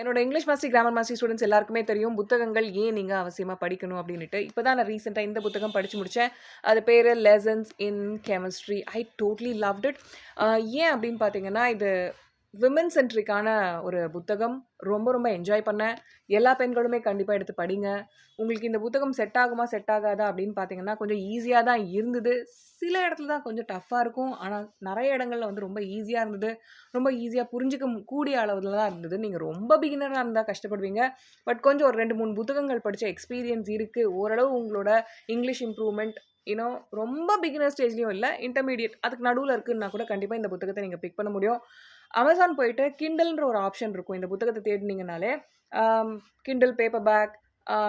என்னோட English master, grammar master students எல்லாருக்குமே தெரியும். புத்தகங்கள் ஏன் நீங்க அவசியமாக படிக்கணும் அப்படின்ட்டு இப்போ தான் நான் ரீசெண்டாக இந்த புத்தகம் படித்து முடித்தேன் அது பேர் lessons in chemistry. I totally loved it. ஏன் அப்படின்னு பார்த்தீங்கன்னா, இது விமன் சென்ட்ரிக்கான ஒரு புத்தகம். ரொம்ப ரொம்ப என்ஜாய் பண்ணேன். எல்லா பெண்களுமே கண்டிப்பாக எடுத்து படிங்க. உங்களுக்கு இந்த புத்தகம் செட் ஆகுமா, செட் ஆகாதா அப்படின்னு பார்த்தீங்கன்னா, கொஞ்சம் ஈஸியாக தான் இருந்தது. சில இடத்துல தான் கொஞ்சம் டஃப்பாக இருக்கும். ஆனால் நிறைய இடங்கள்ல வந்து ரொம்ப ஈஸியாக இருந்தது. ரொம்ப ஈஸியாக புரிஞ்சுக்க கூடிய அளவில் தான் இருந்தது. நீங்கள் ரொம்ப பிகினராக இருந்தால் கஷ்டப்படுவீங்க. பட் கொஞ்சம் ஒரு 2, 3 புத்தகங்கள் படித்த எக்ஸ்பீரியன்ஸ் இருக்குது ஓரளவு உங்களோட இங்கிலீஷ் இம்ப்ரூவ்மெண்ட் யூ ரொம்ப பிகினர் ஸ்டேஜ்லேயும் இல்லை இன்டர்மீடியட் அதுக்கு நடுவில் இருக்குன்னா கூட கண்டிப்பாக இந்த புத்தகத்தை நீங்கள் பிக் பண்ண முடியும். அமேசான் போயிட்டு கிண்டல்ன்ற ஒரு ஆப்ஷன் இருக்கும். இந்த புத்தகத்தை தேடினீங்கனாலே கிண்டல் பேப்பர் பேக்,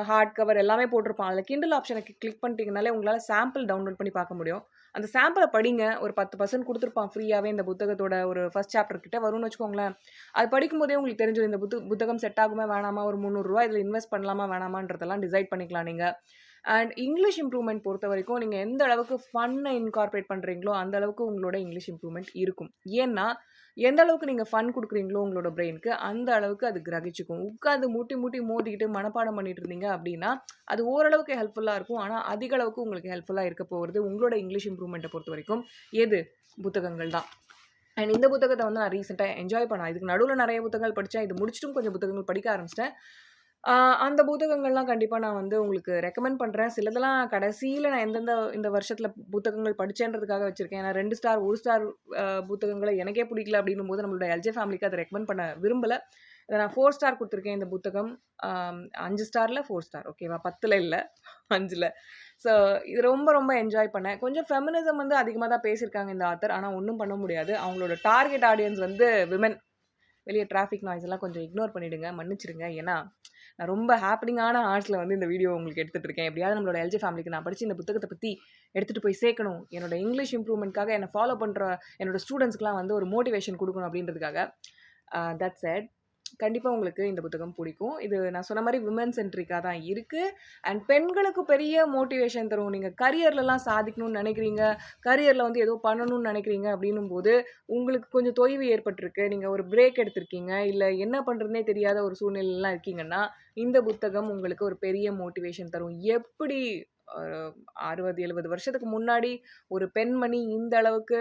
ஹார்ட் கவர் எல்லாமே போட்டிருப்பான். அதில் கிண்டல் ஆப்ஷனை கிளிக் பண்ணிட்டீங்கனாலே, உங்களால் சாம்பிள் டவுன்லோட் பண்ணி பார்க்க முடியும். அந்த சாம்பிளை படிங்க. ஒரு பத்து பர்சன்ட் கொடுத்துருப்பான் ஃப்ரீயாகவே இந்த புத்தகத்தோட ஒரு ஃபஸ்ட் சாப்டர் கிட்ட வரும்னு வச்சுக்கோங்களேன். அது படிக்கும்போதே உங்களுக்கு தெரிஞ்சிரும். இந்த புத்து புத்தகம் செட் ஆகுமா, வேணாமா, ஒரு முந்நூறுரூவா இதில் இன்வெஸ்ட் பண்ணலாமா, வேணாமான்றதெல்லாம் டிசைட் பண்ணிக்கலாம் நீங்கள் அண்ட் இங்கிலீஷ் இம்ப்ரூவ்மெண்ட் பொறுத்தவரைக்கும் நீங்கள் எந்த அளவுக்கு ஃபன்னை இன்கார்பரேட் பண்ணுறீங்களோ அந்த அளவுக்கு உங்களோட இங்கிலீஷ் இம்ப்ரூவ்மெண்ட் இருக்கும். ஏன்னா, எந்த அளவுக்கு நீங்கள் ஃபன் கொடுக்குறீங்களோ உங்களோட பிரெயினுக்கு, அந்த அளவுக்கு அது கிரகிச்சிக்கும் உட்காந்து முட்டி மூட்டி மோதிக்கிட்டு மனப்பாடம் பண்ணிட்டு இருந்தீங்க அப்படின்னா அது ஓரளவுக்கு ஹெல்ப்ஃபுல்லாக இருக்கும். ஆனால் அதிக அளவுக்கு உங்களுக்கு ஹெல்ப்ஃபுல்லாக இருக்க போகிறது உங்களோட இங்கிலீஷ் இம்ப்ரூவ்மெண்ட் பொறுத்த வரைக்கும் எது? புத்தகங்கள் தான். அண்ட் இந்த புத்தகத்தை வந்து நான் ரீசெண்டாக என்ஜாய் பண்ணேன். இதுக்கு நடுவில் நிறைய புத்தகங்கள் படித்தேன் இது முடிச்சிட்டும் கொஞ்சம் புத்தகங்கள் படிக்க ஆரம்பிச்சிட்டேன் அந்த புத்தகங்கள்லாம் கண்டிப்பாக நான் வந்து உங்களுக்கு ரெக்கமெண்ட் பண்ணுறேன் சிலதெல்லாம் கடைசியில் நான் எந்தெந்த இந்த வருஷத்தில் புத்தகங்கள் படித்தேன்றதுக்காக வச்சுருக்கேன் ஏன்னா ரெண்டு ஸ்டார், ஒரு ஸ்டார் புத்தகங்களை எனக்கே பிடிக்கல அப்படின்னும் போது நம்மளோட எல்ஜே ஃபேமிலிக்கு அதை ரெக்கமெண்ட் பண்ண விரும்பலை இதை நான் ஃபோர் ஸ்டார் கொடுத்துருக்கேன் இந்த புத்தகம். அஞ்சு ஸ்டாரில் ஃபோர் ஸ்டார் ஓகேவா? பத்தில் இல்லை அஞ்சில் ஸோ இது ரொம்ப ரொம்ப என்ஜாய் பண்ணேன். கொஞ்சம் ஃபெமினிசம் வந்து அதிகமாக தான் பேசியிருக்காங்க இந்த ஆத்தர். ஆனால் ஒன்றும் பண்ண முடியாது. அவங்களோட டார்கெட் ஆடியன்ஸ் வந்து விமன் வெளிய டிராஃபிக் நாய்ஸ் எல்லாம் கொஞ்சம் இக்னோர் பண்ணிவிடுங்க மன்னிச்சிடுங்க. ஏன்னா, நான் ரொம்ப ஹாப்பினிங்கான ஆர்ட்ஸில் வந்து இந்த வீடியோ உங்களுக்கு எடுத்துட்டு இருக்கேன். நம்மளோட எல்ஜி ஃபேமிலிக்கு நான் படித்து இந்த புத்தகத்தை பற்றி எடுத்துகிட்டு போய் சேர்க்கணும். என்னோட இங்கிலீஷ் இம்ப்ரூவ்மெண்ட்க்காக என்ன ஃபாலோ பண்ணுற என்னோட ஸ்டூடண்ட்ஸ்க்குலாம் வந்து ஒரு மோட்டிவேஷன் கொடுக்கணும் அப்படின்றதுக்காக தட் செட் கண்டிப்பாக உங்களுக்கு இந்த புத்தகம் பிடிக்கும் இது நான் சொன்ன மாதிரி விமன் சென்ட்ரிக்காக தான் இருக்குது அண்ட் பெண்களுக்கு பெரிய மோட்டிவேஷன் தரும். நீங்கள் கரியர்லலாம் சாதிக்கணும்னு நினைக்கிறீங்க கரியரில் வந்து ஏதோ பண்ணணும்னு அப்படின்னும் போது உங்களுக்கு கொஞ்சம் தொய்வு ஏற்பட்டிருக்கு. நீங்கள் ஒரு பிரேக் எடுத்திருக்கீங்க. இல்லை என்ன பண்ணுறதுனே தெரியாத ஒரு சூழ்நிலைலாம் இருக்கீங்கன்னா, இந்த புத்தகம் உங்களுக்கு ஒரு பெரிய மோட்டிவேஷன் தரும். எப்படி அறுபது எழுபது வருஷத்துக்கு முன்னாடி ஒரு பெண்மணி இந்த அளவுக்கு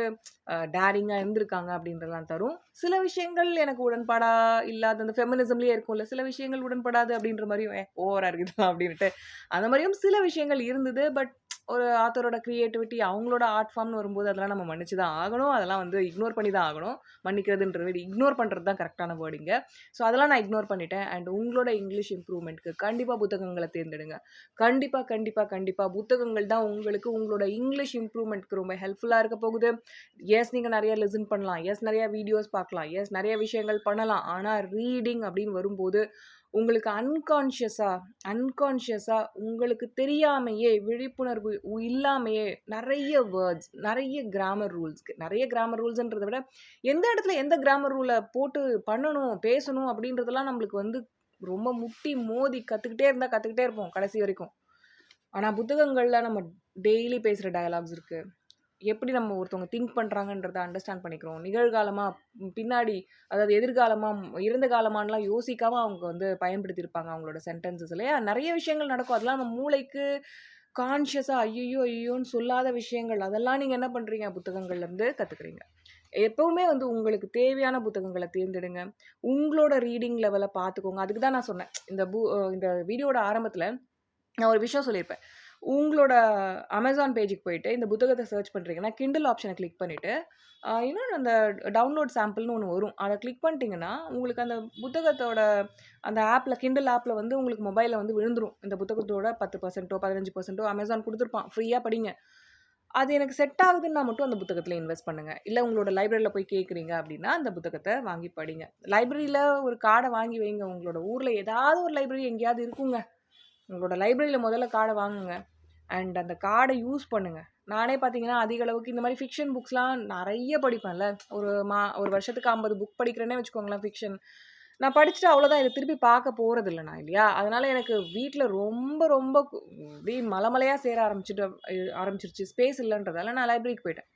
டேரிங்காக இருந்திருக்காங்க அப்படின்றலாம் தரும். சில விஷயங்கள் எனக்கு உடன்பாடா இல்லாத அந்த ஃபெமினிசம்லேயே இருக்கும்ல. சில விஷயங்கள் உடன்படாது அப்படின்ற மாதிரியும் "ஏ ஓவரா அப்படின்ட்டு அந்த மாதிரியும் சில விஷயங்கள் இருந்தது. பட் ஒரு ஆத்தரோட க்ரியேட்டிவிட்டி அவங்களோட ஆர்ட் ஃபார்ம்னு வரும்போது அதெல்லாம் நம்ம மன்னிச்சு தான் ஆகணும். அதெல்லாம் வந்து இக்னோர் பண்ணி தான் ஆகணும். மன்னிக்கிறதுன்றது இக்னோர் பண்ணுறது தான் கரெக்டான வேர்டிங்க. ஸோ அதெல்லாம் நான் இக்னோர் பண்ணிட்டேன். அண்ட் உங்களோட இங்கிலீஷ் இம்ப்ரூவ்மெண்ட்க்கு கண்டிப்பாக புத்தகங்களை தேர்ந்தெடுங்க. கண்டிப்பாக கண்டிப்பாக கண்டிப்பாக புத்தகங்கள் தான் உங்களுக்கு உங்களோட இங்கிலீஷ் இம்ப்ரூவ்மெண்ட்க்கு ரொம்ப ஹெல்ப்ஃபுல்லாக இருக்க போகுது. எஸ் நீங்கள் நிறைய லிசன் பண்ணலாம். எஸ் நிறைய வீடியோஸ் பார்க்கலாம். எஸ் நிறைய விஷயங்கள் பண்ணலாம். ஆனால் ரீடிங் அப்படின்னு வரும்போது, உங்களுக்கு அன்கான்ஷியஸாக அன்கான்ஷியஸாக உங்களுக்கு தெரியாமையே விழிப்புணர்வு இல்லாமையே நிறைய வேர்ட்ஸ், நிறைய கிராமர் ரூல்ஸ்க்கு நிறைய கிராமர் ரூல்ஸ்ன்றத விட, எந்த இடத்துல எந்த கிராமர் ரூலை போட்டு பண்ணணும், பேசணும் அப்படின்றதெல்லாம் நம்மளுக்கு வந்து ரொம்ப முட்டி மோதி கற்றுக்கிட்டே இருந்தால் கற்றுக்கிட்டே இருப்போம் கடைசி வரைக்கும். ஆனால் புத்தகங்களில் நம்ம டெய்லி பேசுகிற டயலாக்ஸ் இருக்குது எப்படி நம்ம ஒருத்தவங்க திங்க் பண்ணுறாங்கன்றத அண்டர்ஸ்டாண்ட் பண்ணிக்கிறோம். நிகழ்காலமாக பின்னாடி அதாவது எதிர்காலமாக இறந்த காலமானலாம் யோசிக்காமல் அவங்க வந்து பயன்படுத்தியிருப்பாங்க அவங்களோட சென்டென்ஸஸ் இல்லையா? நிறைய விஷயங்கள் நடக்கும். அதெல்லாம் நம்ம மூளைக்கு கான்ஷியஸாக ஐயோ ஐயோன்னு சொல்லாத விஷயங்கள். அதெல்லாம் நீங்கள் என்ன பண்ணுறீங்க புத்தகங்கள்லேருந்து கற்றுக்குறீங்க எப்போவுமே வந்து உங்களுக்கு தேவையான புத்தகங்களை தேர்ந்தெடுங்க. உங்களோட ரீடிங் லெவலை பார்த்துக்கோங்க. அதுக்கு தான் நான் சொன்னேன். இந்த பூ இந்த வீடியோட ஆரம்பத்தில் நான் ஒரு விஷயம் சொல்லியிருப்பேன். உங்களோட அமேசான் பேஜுக்கு போயிட்டு இந்த புத்தகத்தை சர்ச் பண்ணுறீங்கன்னா கிண்டில் ஆப்ஷனை கிளிக் பண்ணிவிட்டு இன்னொன்று அந்த டவுன்லோட் சாம்பிள்னு ஒன்று வரும். அதை கிளிக் பண்ணிட்டீங்கன்னா, உங்களுக்கு அந்த புத்தகத்தோட அந்த ஆப்பில் கிண்டில் ஆப்பில் வந்து உங்களுக்கு மொபைலில் வந்து விழுந்துடும் இந்த புத்தகத்தோட பத்து பர்சன்ட்டோ பதினஞ்சு பர்சன்ட்டோ அமேசான் கொடுத்துருப்பான் ஃப்ரீயாக படிங்க. அது எனக்கு செட் ஆகுதுன்னா மட்டும் அந்த புத்தகத்தில் இன்வெஸ்ட் பண்ணுங்கள் இல்லை உங்களோட லைப்ரரியில் போய் கேட்குறீங்க அப்படின்னா அந்த புத்தகத்தை வாங்கி படிங்க. லைப்ரரியில் ஒரு கார்டை வாங்கி வைங்க. உங்களோட ஊரில் ஏதாவது ஒரு லைப்ரரி எங்கேயாவது இருக்குங்க. உங்களோட லைப்ரரியில் முதல்ல கார்டை வாங்குங்க. அண்ட் அந்த கார்டை யூஸ் பண்ணுங்கள் நானே பார்த்தீங்கன்னா, அதிக அளவுக்கு இந்த மாதிரி ஃபிக்ஷன் புக்ஸ்லாம் நிறைய படிப்பேன்ல. ஒரு மா ஒரு வருஷத்துக்கு 50 புக் படிக்கிறேன்னே வச்சுக்கோங்களேன் ஃபிக்ஷன். நான் படிச்சுட்டு அவ்வளோதான். இதை திருப்பி பார்க்க போறதில்ல நான் இல்லையா? அதனால் எனக்கு வீட்டில் ரொம்ப ரொம்ப கு மலமலையாக சேர ஆரம்பிச்சுட்டு ஆரம்பிச்சிருச்சு ஸ்பேஸ் இல்லைன்றதால நான் லைப்ரரிக்கு போயிட்டேன்.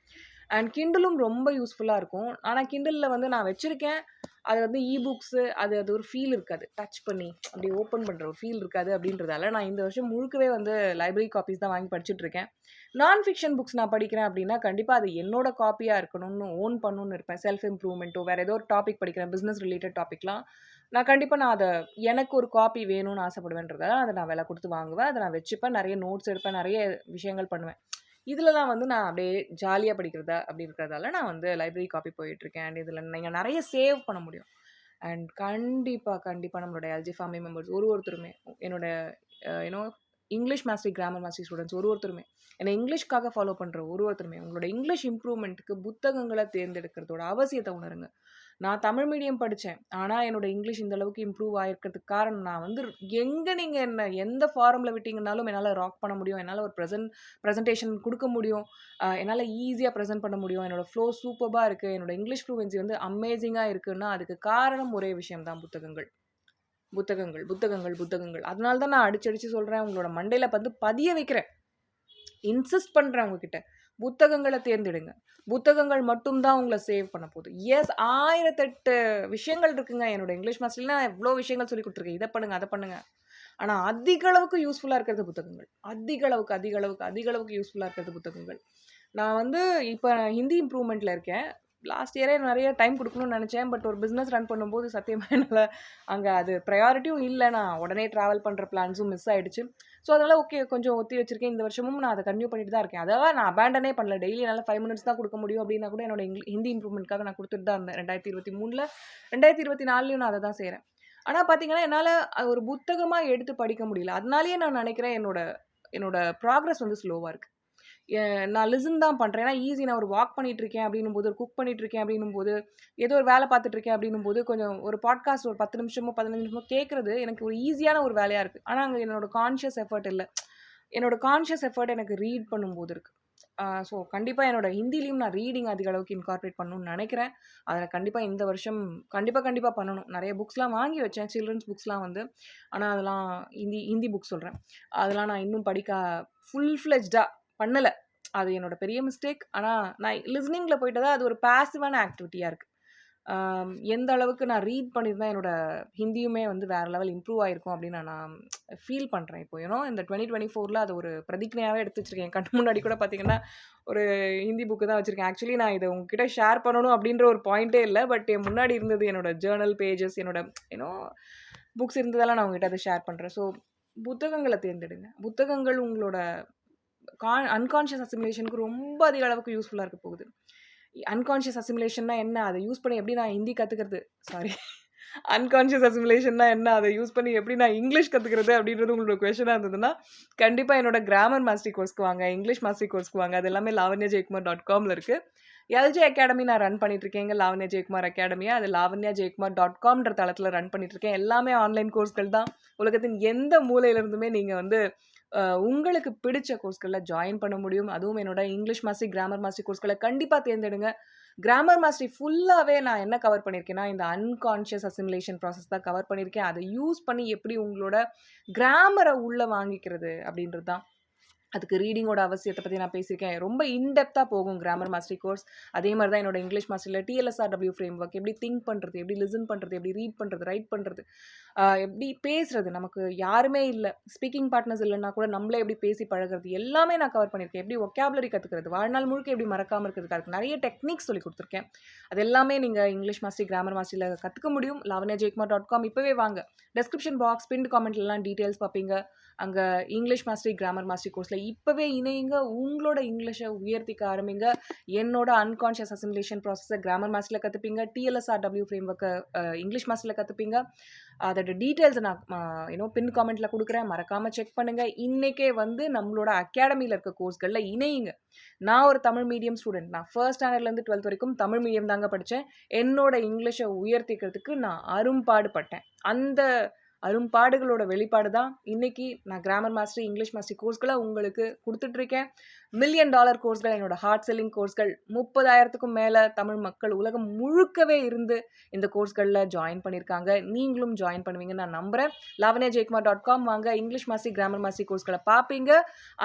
அண்ட் கிண்டலும் ரொம்ப யூஸ்ஃபுல்லாக இருக்கும். ஆனால் கிண்டலில் வந்து நான் வச்சுருக்கேன் அது வந்து இ புக்ஸு அது அது ஒரு ஃபீல் இருக்காது. டச் பண்ணி அப்படியே ஓப்பன் பண்ணுற ஒரு ஃபீல் இருக்காது அப்படின்றதால, நான் இந்த வருஷம் முழுக்கவே வந்து லைப்ரரி காப்பீஸ் தான் வாங்கி படிச்சுட்ருக்கேன் நான் ஃபிக்ஷன் புக்ஸ் நான் படிக்கிறேன் அப்படின்னா, கண்டிப்பாக அது என்னோட காப்பியாக இருக்கணும்னு ஓன் பண்ணணும்னு இருப்பேன். செல்ஃப் இம்ப்ரூவ்மெண்ட்டோ, வேறு ஏதோ ஒரு டாபிக் படிக்கிறேன். பிஸ்னஸ் ரிலேட்டட் டாபிக்லாம். நான் கண்டிப்பாக நான் அதை எனக்கு ஒரு காப்பி வேணும்னு ஆசைப்படுவேன்றதால, அதை நான் விலை கொடுத்து வாங்குவேன். அதை நான் வச்சுப்பேன். நிறைய நோட்ஸ் எடுப்பேன். நிறைய விஷயங்கள் பண்ணுவேன். இதுலலாம் வந்து நான் அப்படியே ஜாலியாக படிக்கிறதா அப்படி இருக்கிறதால, நான் வந்து லைப்ரரி காப்பி போயிட்டுருக்கேன். அண்ட் இதில் நீங்கள் நிறைய சேவ் பண்ண முடியும். அண்ட் கண்டிப்பாக கண்டிப்பாக நம்மளுடைய எல்ஜி ஃபேமிலி மெம்பர்ஸ் ஒரு ஒருத்தருமே என்னோட you know English mastery, grammar mastery students ஒரு ஒருத்தருமே, என்னை இங்கிலீஷ்க்காக ஃபாலோ பண்ணுற ஒரு ஒருத்தருமே, உங்களோட இங்கிலீஷ் இம்ப்ரூவ்மெண்ட்டுக்கு புத்தகங்களை தேர்ந்தெடுக்கிறதோட அவசியத்தை உணருங்க. நான் தமிழ் மீடியம் படித்தேன் ஆனால் என்னோட இங்கிலீஷ் இந்த அளவுக்கு இம்ப்ரூவ் ஆகிருக்கிறதுக்கு காரணம், நான் வந்து எங்கே நீங்கள் என்ன எந்த ஃபாரமில் விட்டீங்கனாலும் என்னால் ராக் பண்ண முடியும். என்னால் ஒரு ப்ரெசன்ட் ப்ரெசன்டேஷன் கொடுக்க முடியும். என்னால் ஈஸியாக ப்ரெசென்ட் பண்ண முடியும். என்னோடய ஃப்ளோ சூப்பராக இருக்குது என்னோடய இங்கிலீஷ் ஃப்ளூவன்சி வந்து அமேசிங்காக இருக்குன்னா, அதுக்கு காரணம் ஒரே விஷயம் தான் புத்தகங்கள். புத்தகங்கள், புத்தகங்கள், புத்தகங்கள். அதனால தான் நான் அடிச்சு அடித்து சொல்கிறேன் உங்களோட மண்டையில் வந்து பதிய வைக்கிறேன். இன்சிஸ்ட் பண்ணுறேன் உங்ககிட்ட. புத்தகங்களை தேர்ந்தெடுங்க. புத்தகங்கள் மட்டும் தான் சேவ் பண்ண போகுது எஸ் 1008 விஷயங்கள் இருக்குங்க. என்னோட இங்கிலீஷ் மாஸ்டர்லாம் இவ்வளோ விஷயங்கள் சொல்லிக் கொடுத்துருக்கேன் இதை பண்ணுங்க, அதை பண்ணுங்க. ஆனால் அதிக அளவுக்கு யூஸ்ஃபுல்லாக இருக்கிறது புத்தகங்கள். அதிக அளவுக்கு, அதிக அளவுக்கு, அதிக அளவுக்கு யூஸ்ஃபுல்லாக இருக்கிறது புத்தகங்கள். நான் வந்து இப்போ ஹிந்தி இம்ப்ரூவ்மெண்ட்டில் இருக்கேன். லாஸ்ட் இயரே நிறைய டைம் கொடுக்கணும்னு நினச்சேன் பட் ஒரு பிஸ்னஸ் ரன் பண்ணும்போது சத்தியமாக என்னால் அங்கே அது ப்ரையாரிட்டியும் இல்லை நான் உடனே ட்ராவல் பண்ணுற பிளான்ஸும் மிஸ் ஆகிடுச்சு ஸோ அதனால் ஓகே கொஞ்சம் ஒத்தி வச்சிருக்கேன். இந்த வருஷமும் நான் அதை கன்டின்யூ பண்ணிட்டு தான் இருக்கேன். அதெல்லாம் நான் அபேண்டனே பண்ணல. டெய்லி என்னால் ஃபைவ் மினிட்ஸ் தான் கொடுக்க முடியும் அப்படின்னா கூட என்னோட ஹிந்தி இம்ப்ரூவ்மெண்ட்காக நான் கொடுத்துட்டு தான் இருந்தேன். 2023ல 2024லயும் நான் அதை தான் செய்கிறேன் ஆனால் பார்த்தீங்கன்னா, என்னால் ஒரு புத்தகமாக எடுத்து படிக்க முடியல. அதனாலேயே நான் நினைக்கிறேன் என்னோட என்னோட ப்ராக்ரஸ் வந்து ஸ்லோவாக இருக்குது நான் லிசன் தான் பண்ணுறேன் ஏன்னா ஈஸி நான் ஒரு வாக் பண்ணிட்டு இருக்கேன் அப்படின்னும்போது, ஒரு குக் பண்ணிட்டு இருக்கேன் அப்படின்னும்போது, ஏதோ ஒரு வேலை பார்த்துட்டு இருக்கேன் அப்படின்னும்போது, கொஞ்சம் ஒரு பாட்காஸ்ட் ஒரு 10 நிமிஷமோ, 15 நிமிஷமோ கேட்குறது எனக்கு ஒரு ஈஸியான ஒரு வேலையாக இருக்குது ஆனால் அங்கே என்னோட கான்ஷியஸ் எஃபோர்ட் இல்லை என்னோட கான்ஷியஸ் எஃபோர்ட் எனக்கு ரீட் பண்ணும்போது இருக்குது ஸோ கண்டிப்பாக என்னோட ஹிந்திலையும் நான் ரீடிங் அதிக அளவுக்கு இன்கார்பரேட் பண்ணணும்னு நினைக்கிறேன் அதில் கண்டிப்பாக இந்த வருஷம் கண்டிப்பாக கண்டிப்பாக பண்ணணும். நிறைய புக்ஸ்லாம் வாங்கி வச்சேன். சில்ட்ரன்ஸ் புக்ஸ்லாம் வந்து. ஆனால் அதெல்லாம் ஹிந்தி ஹிந்தி புக் சொல்கிறேன் அதெல்லாம் நான் இன்னும் படிக்க ஃபுல் ஃப்ளெஜ்டாக பண்ணலை அது என்னோட பெரிய மிஸ்டேக். ஆனால் நான் லிஸ்னிங்கில் போயிட்டதா அது ஒரு பாசிவான ஆக்டிவிட்டியாக இருக்குது எந்த அளவுக்கு நான் ரீட் பண்ணியிருந்தேன் என்னோட ஹிந்தியுமே வந்து வேறு லெவல் இம்ப்ரூவ் ஆகிருக்கும் அப்படின்னு நான் ஃபீல் பண்ணுறேன் இப்போ ஏனோ இந்த டுவெண்ட்டி டுவெண்ட்டி ஃபோரில் அதை ஒரு பிரதிக்னையாகவே எடுத்து வச்சிருக்கேன். என் கண் முன்னாடி கூட பார்த்தீங்கன்னா, ஒரு ஹிந்தி புக்கு தான் வச்சுருக்கேன் ஆக்சுவலி நான் இதை உங்ககிட்ட ஷேர் பண்ணணும் அப்படின்ற ஒரு பாயிண்ட்டே இல்லை பட் என் முன்னாடி இருந்தது என்னோட ஜேர்னல் பேஜஸ் என்னோட ஏன்னோ புக்ஸ் இருந்ததெல்லாம் நான் உங்ககிட்ட அதை ஷேர் பண்ணுறேன் ஸோ புத்தகங்களை தேர்ந்தெடுங்க. புத்தகங்கள் உங்களோட கா அன்கான்ஷியஸ் அசிமுலேஷனுக்கு ரொம்ப அதிக அளவுக்கு யூஸ்ஃபுல்லாக இருக்க போகுது. அன்கான்ஷியஸ் அசிமுலேஷன்னா என்ன? அதை யூஸ் பண்ணி எப்படி நான் ஹிந்தி கற்றுக்கிறது சாரி அன்கான்ஷியஸ் அசிமுலேஷன்னா என்ன? அதை யூஸ் பண்ணி எப்படி நான் இங்கிலீஷ் கற்றுக்கிறது அப்படின்றது உங்களோட கொஷனாக இருந்ததுன்னா, கண்டிப்பாக என்னோட கிராமர் மாஸ்டரி கோர்ஸ்க்கு வாங்க. இங்கிலீஷ் மாஸ்டரி கோர்ஸ்க்கு வாங்க. அது எல்லாமே லாவண்யா ஜெயக்குமார் டாட் காமில் இருக்குது எல்ஜே அகாடமி நான் ரன் பண்ணிட்டுருக்கேன் லாவண்யா ஜெயக்குமார் அகாடமியை அது காம்ன்ற தளத்தில் ரன் பண்ணிட்டுருக்கேன் எல்லாமே ஆன்லைன் கோர்ஸ்கள் தான். உலகத்தின் எந்த மூலையிலிருந்துமே நீங்கள் வந்து உங்களுக்கு பிடிச்ச கோர்ஸ்களில் ஜாயின் பண்ண முடியும். அதுவும் என்னோட இங்கிலீஷ் மாஸ்டரி, கிராமர் மாஸ்டரி கோர்ஸ்களை கண்டிப்பாக தேர்ந்தெடுங்க. கிராமர் மாஸ்டரி ஃபுல்லாகவே நான் என்ன கவர் பண்ணியிருக்கேன்னா, இந்த அன்கான்ஷியஸ் அசிமுலேஷன் ப்ராசஸ் தான் கவர் பண்ணியிருக்கேன். அதை யூஸ் பண்ணி எப்படி உங்களோட கிராமரை உள்ளே வாங்கிக்கிறது அப்படின்றது தான். அதுக்கு ரீடிங்கோட அவசியத்தை பற்றி நான் பேசியிருக்கேன். ரொம்ப இன்டெப்தாக போகும் கிராமர் மாஸ்டரி கோர்ஸ். அதே மாதிரி தான் என்னோட இங்கிலீஷ் மாஸ்டரில் டிஎல்எஸ்ஆர் டபிள்யூ ஃப்ரேம் ஒர்க் எப்படி திங்க் பண்ணுறது எப்படி லிசன் பண்ணுறது எப்படி ரீட் பண்ணுறது ரைட் பண்ணுறது எப்படி பேசுறது? நமக்கு யாருமே இல்லை ஸ்பீக்கிங் பார்ட்னர்ஸ் இல்லைனா கூட நம்மளே எப்படி பேசி பழகுறது? எல்லாமே நான் கவர் பண்ணியிருக்கேன். எப்படி வொக்காபுலரி கற்றுக்கிறது வாழ்நாள் முழுக்க எப்படி மறக்காம இருக்கிறதுக்காக நிறைய டெக்னிக்ஸ் சொல்லி கொடுத்துருக்கேன் அது எல்லாமே நீங்கள் இங்கிலீஷ் மாஸ்டரி, கிராமர் மாஸ்டரியில் கற்றுக்க முடியும். லெவனேஜே கார் டாட் காம் இப்போவே வாங்க. டிஸ்கிரிப்ஷன் பாக்ஸ், பின் காமெண்ட்லலாம் டீட்டெயில்ஸ் பார்ப்பீங்க. அங்கே இங்கிலீஷ் மாஸ்டரி, கிராமர் மாஸ்டரி கோர்ஸில் இப்போவே இணையுங்க. உங்களோட இங்கிலீஷை உயர்த்திக்க ஆரம்பிங்க. என்னோட அன்கான்ஷியஸ் அசிமிலேஷன் ப்ராசஸை கிராமர் மாஸ்டரில கத்துப்பீங்க. டிஎல்எஸ்ஆர்டபிள்யூ ஃப்ரேம் ஒர்க்கை இங்கிலீஷ் மாஸ்டரில் கற்றுப்பீங்க அதோட டீட்டெயில்ஸை நான் அ பின் காமெண்ட்டில் கொடுக்குறேன் மறக்காமல் செக் பண்ணுங்கள் இன்றைக்கே வந்து நம்மளோட அகாடமியில் இருக்க கோர்ஸ்களில் இணையுங்க. நான் ஒரு தமிழ் மீடியம் ஸ்டூடெண்ட் நான் ஃபர்ஸ்ட் ஸ்டாண்டர்ட்லேருந்து 12த் வரைக்கும் தமிழ் மீடியம் தாங்க படித்தேன் என்னோட இங்கிலீஷை உயர்த்திக்கிறதுக்கு நான் அரும்பாடுபட்டேன் அந்த அரும்பாடுகளோட வெளிப்பாடு தான். இன்னைக்கு நான் கிராமர் மாஸ்டர் இங்கிலீஷ் மாஸ்டர் கோர்ஸ்களை உங்களுக்கு கொடுத்துட்ருக்கேன் மில்லியன் டாலர் கோர்ஸ்கள் என்னோட ஹார்ட் செல்லிங் கோர்ஸ்கள் முப்பதாயிரத்துக்கும் மேலே தமிழ் மக்கள் உலகம் முழுக்கவே இருந்து இந்த கோர்ஸ்களில் ஜாயின் பண்ணியிருக்காங்க. நீங்களும் ஜாயின் பண்ணுவீங்கன்னு நான் நம்புகிறேன் லாவண்யா ஜெயக்குமார் டாட் காம் வாங்க இங்கிலீஷ் மாஸ்டர் கிராமர் மாஸ்டர் கோர்ஸ்களை பார்ப்பீங்க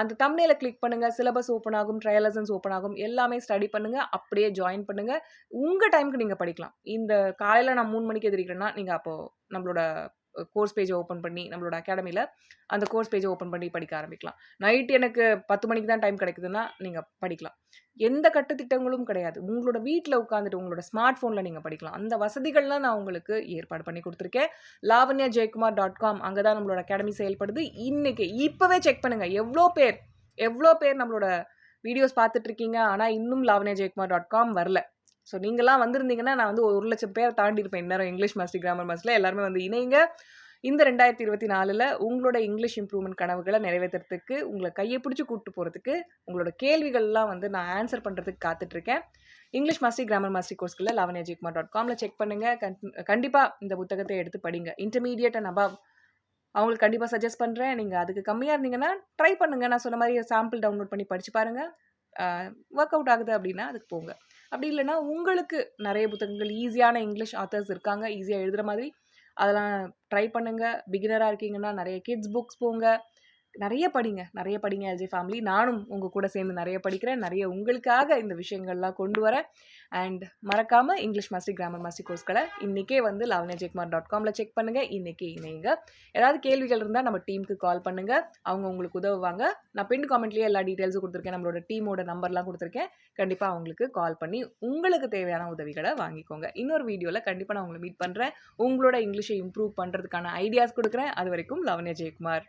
அந்த தமிழில் கிளிக் பண்ணுங்கள் சிலபஸ் ஓப்பன் ஆகும் ட்ரையல் லெசன்ஸ் ஓப்பன் ஆகும் எல்லாமே ஸ்டடி பண்ணுங்கள் அப்படியே ஜாயின் பண்ணுங்கள் உங்கள் டைமுக்கு நீங்கள் படிக்கலாம். இந்த காலையில் நான் மூணு மணிக்கு எதிரிக்கிறேன்னா நீங்கள் அப்போது நம்மளோட கோர்ஸ் பேஜை ஓப்பன் பண்ணி நம்மளோட அகாடமியில் அந்த கோர்ஸ் பேஜை ஓப்பன் பண்ணி படிக்க ஆரம்பிக்கலாம். நைட் எனக்கு பத்து மணிக்கு தான் டைம் கிடைக்குதுன்னா நீங்கள் படிக்கலாம். எந்த கட்டுத்திட்டங்களும் கிடையாது. உங்களோட வீட்டில் உட்காந்துட்டு உங்களோட ஸ்மார்ட் ஃபோனில் நீங்கள் படிக்கலாம். அந்த வசதிகள்லாம் நான் உங்களுக்கு ஏற்பாடு பண்ணி கொடுத்துருக்கேன். லாவண்யா ஜெயக்குமார் டாட் காம் அங்கே தான் நம்மளோட அகாடமி செயல்படுது. இன்றைக்கி இப்போவே செக் பண்ணுங்கள் எவ்வளோ பேர் எவ்வளோ பேர் நம்மளோட வீடியோஸ் பார்த்துட்ருக்கீங்க ஆனால் இன்னும் லாவண்யா ஜெயக்குமார் டாட் காம் வரல. ஸோ நீங்களாம் வந்திருந்தீங்கன்னா நான் வந்து ஒரு லட்சம் பேர் தாண்டி இருப்பேன் இந்நேரம் இங்கிலீஷ் மாஸ்டர் கிராமர் மாஸ்டரில் எல்லாருமே வந்து இணைங்க. இந்த ரெண்டாயிரத்தி இருபத்தி நாலில் உங்களோட இங்கிலீஷ் இம்ப்ரூவ்மெண்ட் கனவுகளை நிறைவேற்றுறதுக்கு உங்களை கையை பிடிச்சி கூப்பிட்டு போகிறதுக்கு உங்களோட கேள்விகள்லாம் வந்து நான் ஆன்சர் பண்ணுறதுக்கு காத்துட்ருக்கேன். இங்கிலீஷ் மாஸ்டர் கிராமர் மாஸ்டர் கோர்ஸ்களில் லாவண்யா ஜெயக்குமார் டாட் காமில் செக் பண்ணுங்கள் கண் கண்டிப்பாக இந்த புத்தகத்தை எடுத்து படிங்க. இன்டர்மீடியட் அண்ட் அபவ் அவங்களுக்கு கண்டிப்பாக சஜஸ்ட் பண்ணுறேன் நீங்கள் அதுக்கு கம்மியாக இருந்தீங்கன்னா ட்ரை பண்ணுங்கள் நான் சொன்ன மாதிரி சாம்பிள் டவுன்லோட் பண்ணி படித்து பாருங்கள் ஒர்க் அவுட் ஆகுது அப்படின்னா அதுக்கு போங்க. அப்படி இல்லைன்னா உங்களுக்கு நிறைய புத்தகங்கள் ஈஸியான இங்கிலீஷ் ஆத்தர்ஸ் இருக்காங்க ஈஸியாக எழுதுகிற மாதிரி. அதெல்லாம் ட்ரை பண்ணுங்கள் பிகினராக இருக்கீங்கன்னா நிறைய கிட்ஸ் புக்ஸ் போங்க. நிறைய படிங்க நிறைய படிங்க எல்ஜி ஃபேமிலி நானும் உங்கள் கூட சேர்ந்து நிறைய படிக்கிறேன். நிறைய உங்களுக்காக இந்த விஷயங்கள்லாம் கொண்டு வரேன். அண்ட் மறக்காமல் இங்கிலீஷ் மாஸ்டர் கிராமர் மாஸ்டர் கோர்ஸ்களை இன்றைக்கே வந்து லாவண்யா ஜெக்மார் டாட் காமில் செக் பண்ணுங்கள் இன்றைக்கி இணைங்க. ஏதாவது கேள்விகள் இருந்தால் நம்ம டீமுக்கு கால் பண்ணுங்கள் அவங்க உங்களுக்கு உதவுவாங்க. நான் பின் காமெண்ட்லேயே எல்லா டீட்டெயில்ஸும் கொடுத்துருக்கேன். நம்மளோட டீமோட நம்பர்லாம் கொடுத்துருக்கேன். கண்டிப்பாக அவங்களுக்கு கால் பண்ணி உங்களுக்கு தேவையான உதவிகளை வாங்கிக்கோங்க. இன்னொரு வீடியோவில் கண்டிப்பாக நான் உங்களை மீட் பண்ணுறேன் உங்களோட இங்கிலீஷை இம்ப்ரூவ் பண்ணுறதுக்கான ஐடியாஸ் கொடுக்குறேன். அது வரைக்கும் லாவண்யா ஜெயக்குமார்